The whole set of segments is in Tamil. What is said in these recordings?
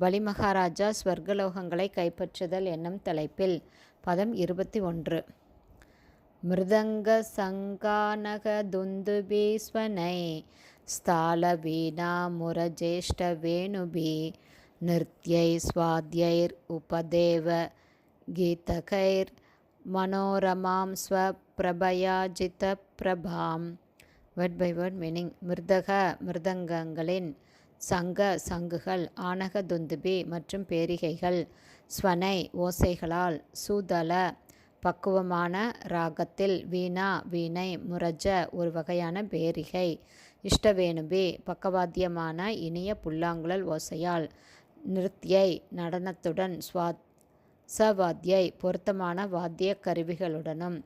பலிமகாராஜா ஸ்வர்கலோகங்களை கைப்பற்றுதல் என்னும் தலைப்பில் பதம் இருபத்தி ஒன்று. மிருதங்க சங்கானக துந்துபீஸ்வனை ஸ்தால வீணா முரஜேஷ்ட வேணுபி நிருத்யை ஸ்வாத்யைர் உபதேவ கீதகைர் மனோரமாம் ஸ்வப்பிரபயாஜித பிரபாம். வேர்ட் பை வேர்ட் மீனிங் மிருதக மிருதங்கங்களின் சங்க சங்குகள் ஆனக துந்துபி மற்றும் பேரிகைகள் ஸ்வனை ஓசைகளால் சூதல பக்குவமான ராகத்தில் வீணா வீணை முரஜ ஒரு வகையான பேரிகை. இஷ்டவேணுபி பக்கவாத்தியமான இனிய புல்லாங்குழல் ஓசையால் நிறுத்தியை நடனத்துடன் ஸ்வாத் சவாத்தியை பொருத்தமான வாத்திய கருவிகளுடனும்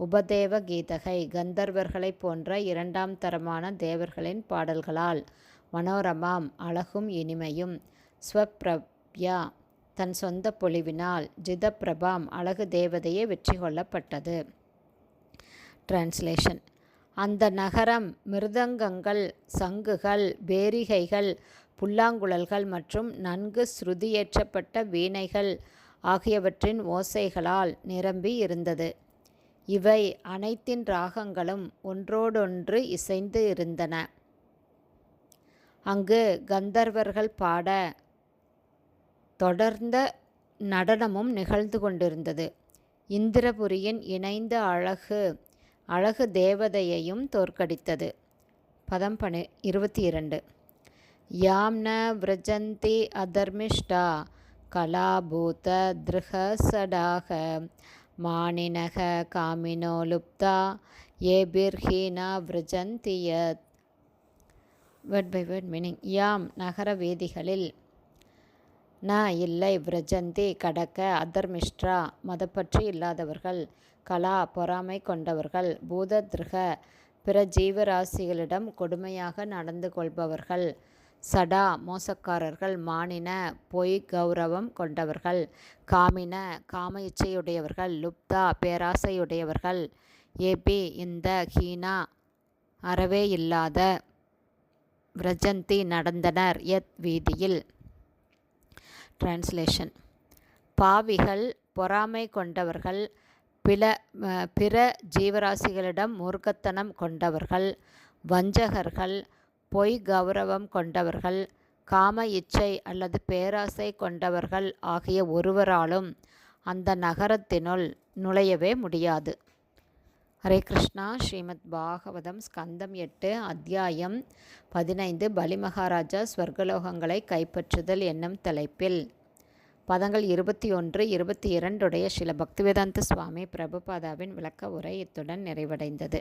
உபதேவ கீதகை கந்தர்வர்களைப் போன்ற இரண்டாம் தரமான தேவர்களின் பாடல்களால் மனோரமாம் அழகும் இனிமையும். ஸ்வப்ரப்யா தன் சொந்த பொலிவினால் ஜிதப்பிரபாம் அழகு தேவதையே வெற்றி கொள்ளப்பட்டது. டிரான்ஸ்லேஷன் அந்த நகரம் மிருதங்கங்கள் சங்குகள் பேரிகைகள் புல்லாங்குழல்கள் மற்றும் நன்கு ஸ்ருதியேற்றப்பட்ட வீணைகள் ஆகியவற்றின் ஓசைகளால் நிரம்பி இருந்தது. இவை அனைத்தின் ராகங்களும் ஒன்றோடொன்று இசைந்து இருந்தன. அங்கு கந்தர்வர்கள் பாட தொடர்ந்த நடனமும் நிகழ்ந்து கொண்டிருந்தது. இந்திரபுரியின் இணைந்த அழகு அழகு தேவதையையும் தோற்கடித்தது. பதம் பனி இருபத்தி இரண்டு. யாம்ன விரஜந்தி அதர்மிஷ்டா கலாபூத திருஹசடாக மானினக காமினோ லுப்தா ஏபிர்ஹீனா விரஜந்தியத் வேர்ட் பை வேர்ட் மீனிங் யாம் நகர வேதிகளில் ந இல்லை விரஜந்தி கடக்க அதர்மிஷ்ட்ரா மதப்பற்றி இல்லாதவர்கள் கலா பொறாமை கொண்டவர்கள் பூத திருக பிற ஜீவராசிகளிடம் கொடுமையாக நடந்து கொள்பவர்கள் சடா மோசக்காரர்கள் மானின பொய் கௌரவம் கொண்டவர்கள் காமின காம இச்சையுடையவர்கள் லுப்தா பேராசையுடையவர்கள் ஏபி இந்த ஹீனா அறவே இல்லாத விரஜந்தி நடந்தனர் எத் வீதியில். டிரான்ஸ்லேஷன் பாவிகள் பொறாமை கொண்டவர்கள் பில பிற ஜீவராசிகளிடம் மூர்க்கத்தனம் கொண்டவர்கள் வஞ்சகர்கள் பொய் கௌரவம் கொண்டவர்கள் காம இச்சை அல்லது பேராசை கொண்டவர்கள் ஆகிய ஒருவராலும் அந்த நகரத்தினுள் நுழையவே முடியாது. ஹரே கிருஷ்ணா. ஸ்ரீமத் பாகவதம் ஸ்கந்தம் எட்டு அத்தியாயம் பதினைந்து. பலிமகாராஜா ஸ்வர்கலோகங்களை கைப்பற்றுதல் என்னும் தலைப்பில். பதங்கள் இருபத்தி ஒன்று இருபத்தி இரண்டுடைய சில பக்திவேதாந்த சுவாமி பிரபுபாதாவின் விளக்க உரை இத்துடன் நிறைவடைந்தது.